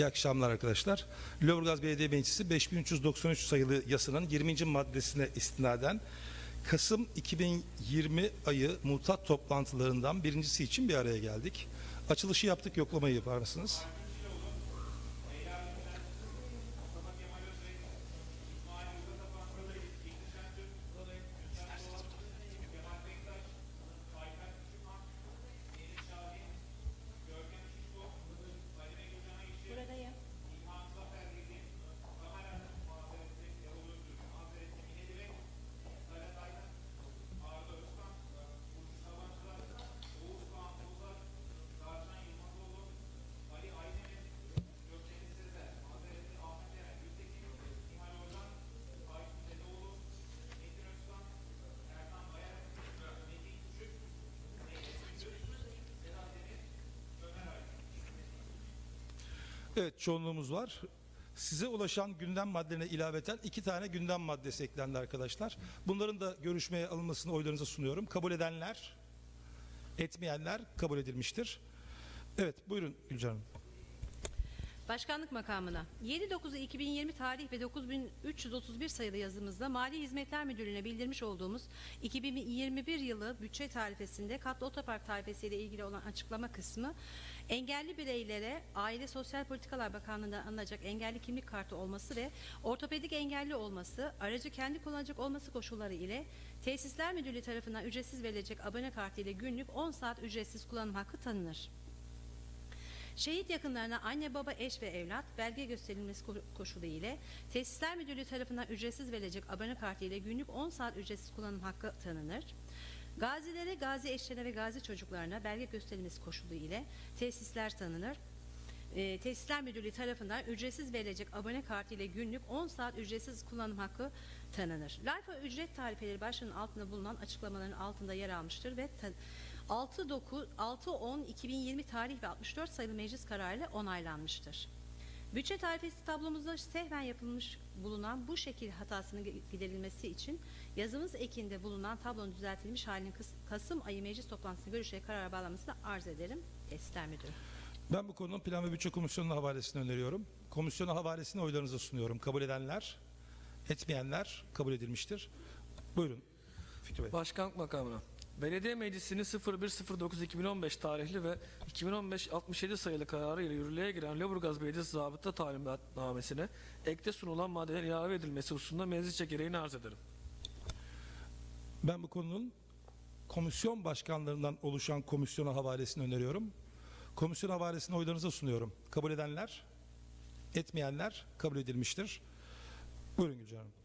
İyi akşamlar arkadaşlar. Lüleburgaz Belediye Meclisi 5393 sayılı yasanın 20. maddesine istinaden Kasım 2020 ayı mutat toplantılarından birincisi için bir araya geldik. Açılışı yaptık, yoklamayı yapar mısınız? Evet, çoğunluğumuz var. Size ulaşan gündem maddelerine ilaveten iki tane gündem maddesi eklendi arkadaşlar. Bunların da görüşmeye alınmasını oylarınıza sunuyorum. Kabul edenler, etmeyenler kabul edilmiştir. Evet, buyurun Gülcan Hanım. Başkanlık makamına 7.9.2020 tarih ve 9331 sayılı yazımızda Mali Hizmetler Müdürlüğü'ne bildirmiş olduğumuz 2021 yılı bütçe tarifesinde katlı otopark tarifesiyle ilgili olan açıklama kısmı engelli bireylere Aile Sosyal Politikalar Bakanlığı'ndan alınacak engelli kimlik kartı olması ve ortopedik engelli olması, aracı kendi kullanacak olması koşulları ile Tesisler Müdürlüğü tarafından ücretsiz verilecek abone kartı ile günlük 10 saat ücretsiz kullanım hakkı tanınır. Şehit yakınlarına anne baba eş ve evlat belge gösterilmesi ko- koşulu ile Tesisler Müdürlüğü tarafından ücretsiz verilecek abone kartı ile günlük 10 saat ücretsiz kullanım hakkı tanınır. Gazilere, gazi eşlerine ve gazi çocuklarına belge gösterilmesi koşulu ile tesisler tanınır. E, Tesisler Müdürlüğü tarafından ücretsiz verilecek abone kartı ile günlük 10 saat ücretsiz kullanım hakkı tanınır. Life ücret tarifeleri başlığının altında bulunan açıklamaların altında yer almıştır ve 6-10-2020 tarih ve 64 sayılı meclis kararıyla onaylanmıştır. Bütçe tarifesi tablomuzda sehven yapılmış bulunan bu şekil hatasının giderilmesi için yazımız ekinde bulunan tablonun düzeltilmiş halinin Kasım ayı meclis toplantısında görüşe karar bağlamasını arz ederim. Tesisler Müdürü. Ben bu konunun Plan ve Bütçe Komisyonu'na havalesini öneriyorum. Komisyona havalesini oylarınıza sunuyorum. Kabul edenler, etmeyenler kabul edilmiştir. Buyurun Fikri Bey. Başkanlık makamına. Belediye Meclisi'nin 0109-2015 tarihli ve 2015-67 sayılı kararı ile yürürlüğe giren Lüleburgaz Belediyesi Zabıta Talimatnamesi'ne ekte sunulan maddelerin ilave edilmesi hususunda meclisçe gereğini arz ederim. Ben bu konunun komisyon başkanlarından oluşan komisyona havalesini öneriyorum. Komisyon havalesini oylarınıza sunuyorum. Kabul edenler, etmeyenler kabul edilmiştir. Buyurun Gülcan Hanım.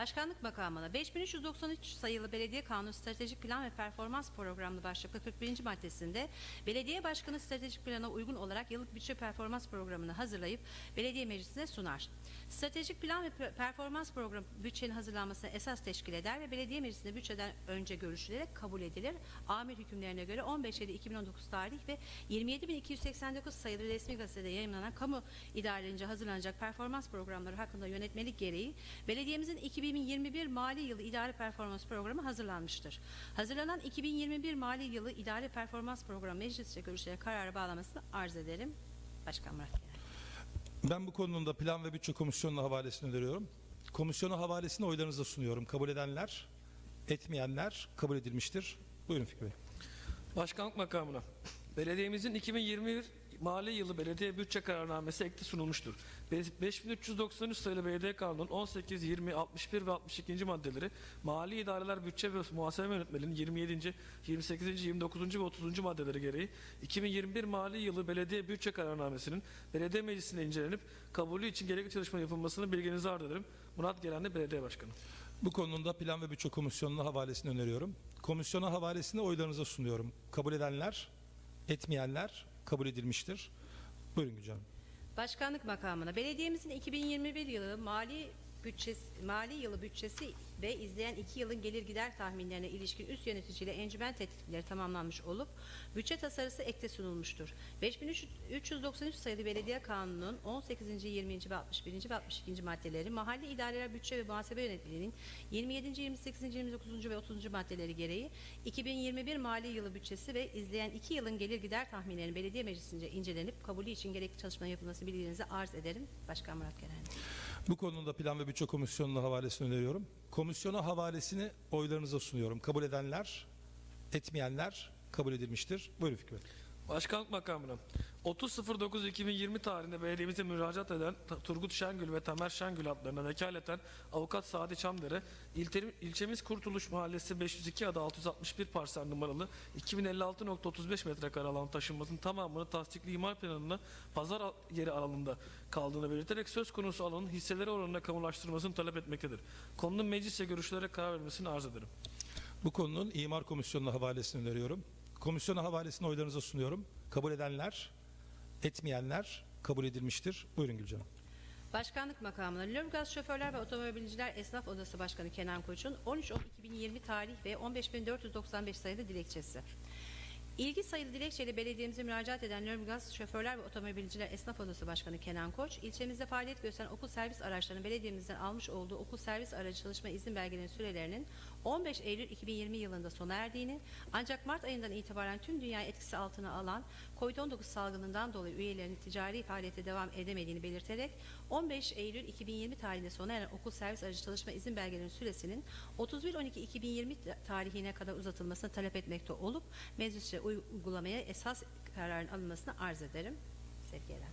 Başkanlık makamına 5393 sayılı Belediye Kanunu Stratejik Plan ve Performans Programı başlıklı 41. maddesinde Belediye Başkanı stratejik plana uygun olarak yıllık bütçe performans programını hazırlayıp belediye meclisine sunar. Stratejik plan ve pe- performans programı bütçenin hazırlanmasına esas teşkil eder ve belediye meclisinde bütçeden önce görüşülerek kabul edilir. Amir hükümlerine göre 15.7.2019 tarih ve 27.289 sayılı resmi gazetede yayınlanan kamu idarelerince hazırlanacak performans programları hakkında yönetmelik gereği belediyemizin 2021 mali yılı idari performans programı hazırlanmıştır. Hazırlanan 2021 mali yılı idari performans programı meclisçe görüşülerek karara bağlamasını arz ederim. Başkan Murat Genel. Ben bu konunun da Plan ve Bütçe Komisyonu'na havalesini öneriyorum. Komisyona havalesini oylarınıza sunuyorum. Kabul edenler, etmeyenler kabul edilmiştir. Buyurun Fikri Bey. Başkanlık makamına. Belediyemizin 2021 mali yılı belediye bütçe kararnamesi ekli sunulmuştur. Be- 5393 sayılı belediye kanunun 18, 20, 61 ve 62. maddeleri mali idareler bütçe ve muhasebe yönetmeliğinin 27. 28. 29. ve 30. maddeleri gereği 2021 mali yılı belediye bütçe kararnamesinin belediye meclisinde incelenip kabulü için gerekli çalışma yapılmasını bilginize arz ederim. Murat Gelenli Belediye Başkanı. Bu konunun da Plan ve Bütçe Komisyonu'na havalesini öneriyorum. Komisyona havalesini oylarınıza sunuyorum. Kabul edenler, etmeyenler kabul edilmiştir. Buyurun Gülcan. Başkanlık makamına belediyemizin 2021 yılı mali bütçesi, mali yılı bütçesi ve izleyen iki yılın gelir gider tahminlerine ilişkin üst yöneticiyle encümen tetkikleri tamamlanmış olup bütçe tasarısı ekte sunulmuştur. 5393 sayılı Belediye Kanunu'nun 18. 20. ve 61. ve 62. maddeleri mahalli idareler bütçe ve muhasebe yönetmeliğinin 27. 28. 29. ve 30. maddeleri gereği 2021 mali yılı bütçesi ve izleyen iki yılın gelir gider tahminlerinin belediye meclisince incelenip kabulü için gerekli çalışma yapılması bilgilerinize arz ederim. Başkan Murat Geren. Bu konuda Plan ve Bütçe Komisyonu'na havalesini öneriyorum. Komisyona havalesini oylarınıza sunuyorum. Kabul edenler, etmeyenler kabul edilmiştir. Buyurun Fikri Bey. Başkanlık makamına 30.09.2020 tarihinde belediyemize müracaat eden Turgut Şengül ve Tamer Şengül adlarına vekaleten avukat Sadi Çamdere, ilçemiz Kurtuluş Mahallesi 502 adı 661 parsel numaralı 2056.35 metrekare alan taşınmasının tamamını tasdikli imar planına pazar yeri alanında kaldığını belirterek söz konusu alanın hisseleri oranına kamulaştırmasını talep etmektedir. Konunun meclisle görüşülere karar vermesini arz ederim. Bu konunun İmar Komisyonu'na havalesini öneriyorum. Komisyona havalesini oylarınıza sunuyorum. Kabul edenler, etmeyenler kabul edilmiştir. Buyurun Gülcan. Başkanlık makamına Lörgaz Şoförler ve Otomobilciler Esnaf Odası Başkanı Kenan Koç'un 13-10-2020 tarih ve 15.495 sayılı dilekçesi. İlgi sayılı dilekçeyle belediyemize müracaat eden Lörgaz Şoförler ve Otomobilciler Esnaf Odası Başkanı Kenan Koç, ilçemizde faaliyet gösteren okul servis araçlarının belediyemizden almış olduğu okul servis aracı çalışma izin belgelerinin sürelerinin 15 Eylül 2020 yılında sona erdiğini, ancak Mart ayından itibaren tüm dünyayı etkisi altına alan COVID-19 salgınından dolayı üyelerinin ticari faaliyete devam edemediğini belirterek 15 Eylül 2020 tarihinde sona eren okul servis aracı çalışma izin belgelerinin süresinin 31.12.2020 tarihine kadar uzatılmasını talep etmekte olup meclisçe uygulamaya esas kararın alınmasını arz ederim. Sevgi Eren.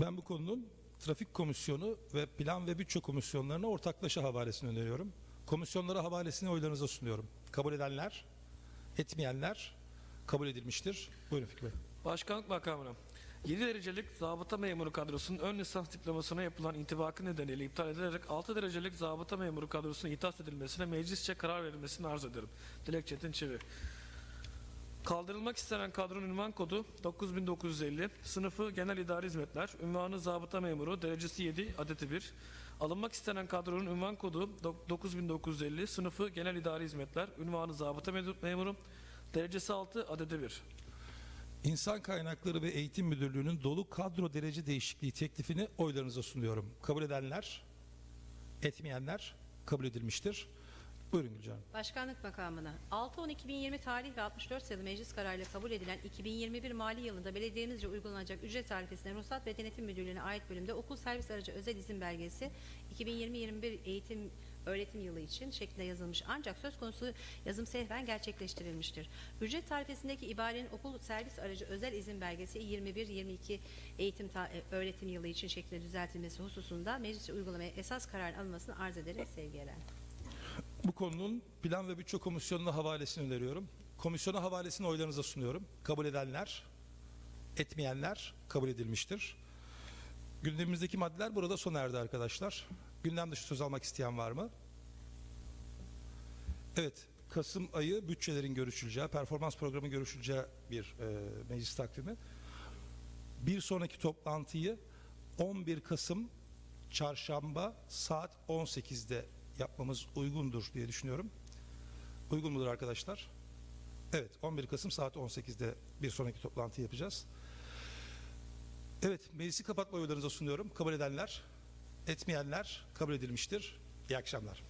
Ben bu konunun Trafik Komisyonu ve Plan ve Bütçe Komisyonlarına ortaklaşa havalesini öneriyorum. Komisyonlara havalesini oylarınıza sunuyorum. Kabul edenler, etmeyenler kabul edilmiştir. Buyurun Fikri Bey. Başkanlık makamına 7 derecelik zabıta memuru kadrosunun ön lisans diplomasına yapılan intibakı nedeniyle iptal edilerek 6 derecelik zabıta memuru kadrosunun ithas edilmesine meclisçe karar verilmesini arz ederim. Dilek Çetin Çevi. Kaldırılmak istenen kadronun ünvan kodu 9950, sınıfı genel idari hizmetler, ünvanı zabıta memuru, derecesi 7, adeti 1. Alınmak istenen kadronun ünvan kodu dok- 9950, sınıfı genel idari hizmetler, ünvanı zabıta memuru, derecesi 6, adeti 1. İnsan Kaynakları ve Eğitim Müdürlüğü'nün dolu kadro derece değişikliği teklifini oylarınıza sunuyorum. Kabul edenler, etmeyenler kabul edilmiştir. Buyurun Gülcan. Başkanlık makamına 6-10-2020 tarih ve 64 sayılı meclis kararıyla kabul edilen 2021 mali yılında belediyemizce uygulanacak ücret tarifesine Ruhsat ve Denetim Müdürlüğü'ne ait bölümde okul servis aracı özel izin belgesi 2020-21 eğitim öğretim yılı için şeklinde yazılmış ancak söz konusu yazım sehven gerçekleştirilmiştir. Ücret tarifesindeki ibarenin okul servis aracı özel izin belgesi 21-22 eğitim e, öğretim yılı için şeklinde düzeltilmesi hususunda meclisçe uygulamaya esas karar alınmasını arz ederim sevgi Eren. Bu konunun Plan ve Bütçe Komisyonu'na havalesini öneriyorum. Komisyona havalesini oylarınıza sunuyorum. Kabul edenler, etmeyenler kabul edilmiştir. Gündemimizdeki maddeler burada sona erdi arkadaşlar. Gündem dışı söz almak isteyen var mı? Evet, Kasım ayı bütçelerin görüşüleceği, performans programı görüşüleceği bir e, meclis takvimi. Bir sonraki toplantıyı 11 Kasım Çarşamba saat 18'de yapmamız uygundur diye düşünüyorum. Uygun mudur arkadaşlar? Evet, 11 Kasım saat 18'de bir sonraki toplantı yapacağız. Evet, meclisi kapatma oylarınıza sunuyorum. Kabul edenler, etmeyenler kabul edilmiştir. İyi akşamlar.